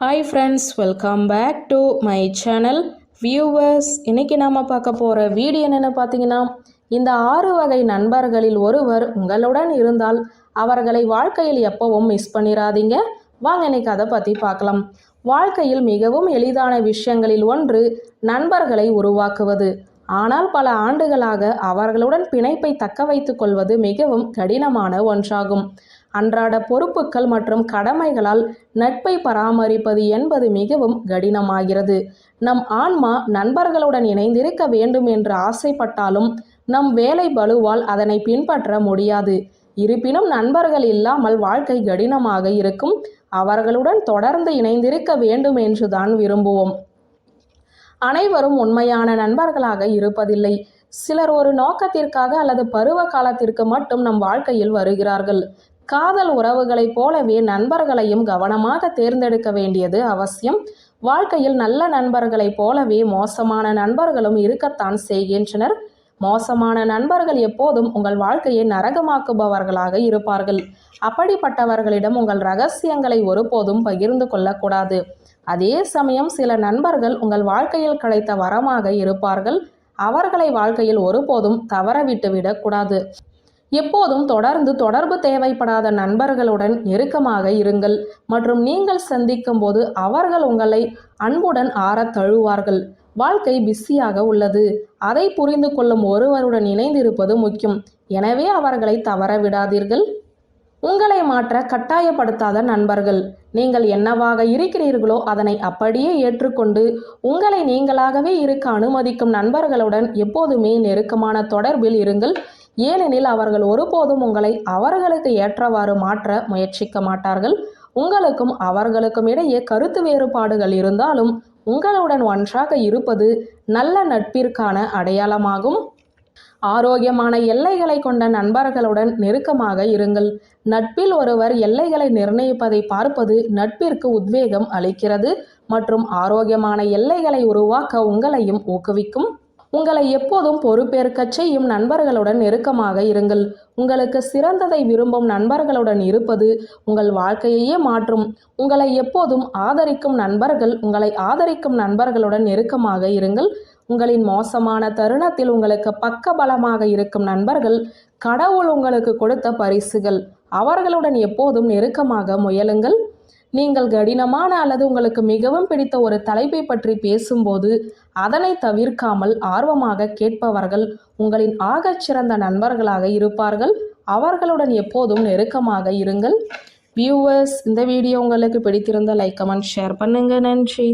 Hi friends welcome back to my channel viewers இன்றைக்கி நாம் பார்க்க போகிற வீடியோ என்னென்னு பார்த்தீங்கன்னா இந்த ஆறு வகை நண்பர்களில் ஒருவர் உங்களுடன் இருந்தால் அவர்களை வாழ்க்கையில் எப்பவும் மிஸ் பண்ணிடாதீங்க வாங்க இன்னைக்கு அதை பற்றி பார்க்கலாம். வாழ்க்கையில் மிகவும் எளிதான விஷயங்களில் ஒன்று நண்பர்களை உருவாக்குவது. ஆனால் பல ஆண்டுகளாக அவர்களுடன் பிணைப்பை தக்க வைத்துக் கொள்வது மிகவும் கடினமான ஒன்றாகும். அன்றாட பொறுப்புகள் மற்றும் கடமைகளால் நட்பை பராமரிப்பது என்பது மிகவும் கடினமாகிறது. நம் ஆன்மா நண்பர்களுடன் இணைந்திருக்க வேண்டும் என்று ஆசைப்பட்டாலும் நம் வேலை பலுவால் அதனை பின்பற்ற முடியாது. இருப்பினும் நண்பர்கள் இல்லாமல் வாழ்க்கை கடினமாக இருக்கும். அவர்களுடன் தொடர்ந்து இணைந்திருக்க வேண்டும் என்றுதான் விரும்புவோம். அனைவரும் உண்மையான நண்பர்களாக இருப்பதில்லை. சிலர் ஒரு நோக்கத்திற்காக அல்லது பருவ காலத்திற்கு மட்டும் நம் வாழ்க்கையில் வருகிறார்கள். காதல் உறவுகளைப் போலவே நண்பர்களையும் கவனமாக தேர்ந்தெடுக்க வேண்டியது அவசியம். வாழ்க்கையில் நல்ல நண்பர்களைப் போலவே மோசமான நண்பர்களும் இருக்கத்தான் செய்கின்றனர். மோசமான நண்பர்கள் எப்போதும் உங்கள் வாழ்க்கையை நரகமாக்குபவர்களாக இருப்பார்கள். அப்படிப்பட்டவர்களிடம் உங்கள் ரகசியங்களை ஒருபோதும் பகிர்ந்து கொள்ளக்கூடாது. அதே சமயம் சில நண்பர்கள் உங்கள் வாழ்க்கையில் கிடைத்த வரமாக இருப்பார்கள். அவர்களை வாழ்க்கையில் ஒருபோதும் தவற விட்டுவிடக்கூடாது. எப்போதும் தொடர்ந்து தொடர்பு தேவைப்படாத நண்பர்களுடன் நெருக்கமாக இருங்கள். மற்றும் நீங்கள் சந்திக்கும் போது அவர்கள் உங்களை அன்புடன் ஆறத் தழுவார்கள். வாழ்க்கை பிஸியாக உள்ளது. அதை புரிந்து கொள்ளும் ஒருவருடன் இணைந்திருப்பது முக்கியம். எனவே அவர்களை தவற விடாதீர்கள். உங்களை மாற்ற கட்டாயப்படுத்தாத நண்பர்கள். நீங்கள் என்னவாக இருக்கிறீர்களோ அதனை அப்படியே ஏற்றுக்கொண்டு உங்களை நீங்களாகவே இருக்க அனுமதிக்கும் நண்பர்களுடன் எப்போதுமே நெருக்கமான தொடர்பில் இருங்கள். ஏனெனில் அவர்கள் ஒருபோதும் உங்களை அவர்களுக்கு ஏற்றவாறு மாற்ற முயற்சிக்க மாட்டார்கள். உங்களுக்கும் அவர்களுக்கும் இடையே கருத்து வேறுபாடுகள் இருந்தாலும் உங்களுடன் ஒன்றாக இருப்பது நல்ல நட்பிற்கான அடையாளமாகும். ஆரோக்கியமான எல்லைகளை கொண்ட நண்பர்களுடன் நெருக்கமாக இருங்கள். நட்பில் ஒருவர் எல்லைகளை நிர்ணயிப்பதை பார்ப்பது நட்பிற்கு உத்வேகம் அளிக்கிறது மற்றும் ஆரோக்கியமான எல்லைகளை உருவாக்க உங்களையும் ஊக்குவிக்கும். உங்களை எப்போதும் பொறுப்பேற்கச் செய்யும் நண்பர்களுடன் நெருக்கமாக இருங்கள். உங்களுக்கு சிறந்ததை விரும்பும் நண்பர்களுடன் இருப்பது உங்கள் வாழ்க்கையையே மாற்றும். உங்களை எப்போதும் ஆதரிக்கும் நண்பர்கள் உங்களை ஆதரிக்கும் நண்பர்களுடன் நெருக்கமாக இருங்கள். உங்களின் மோசமான தருணத்தில் உங்களுக்கு பக்கபலமாக இருக்கும் நண்பர்கள் கடவுள் உங்களுக்கு கொடுத்த பரிசுகள். அவர்களுடன் எப்போதும் நெருக்கமாக முயலுங்கள். நீங்கள் கடினமான அல்லது உங்களுக்கு மிகவும் பிடித்த ஒரு தலைப்பை பற்றி பேசும்போது அதனை தவிர்க்காமல் ஆர்வமாக கேட்பவர்கள் உங்களின் ஆகச்சிறந்த நண்பர்களாக இருப்பார்கள். அவர்களுடன் எப்போதும் நெருக்கமாக இருங்கள். வியூவர்ஸ் இந்த வீடியோ உங்களுக்கு பிடித்திருந்த லைக் கமெண்ட் ஷேர் பண்ணுங்கள் நன்றி.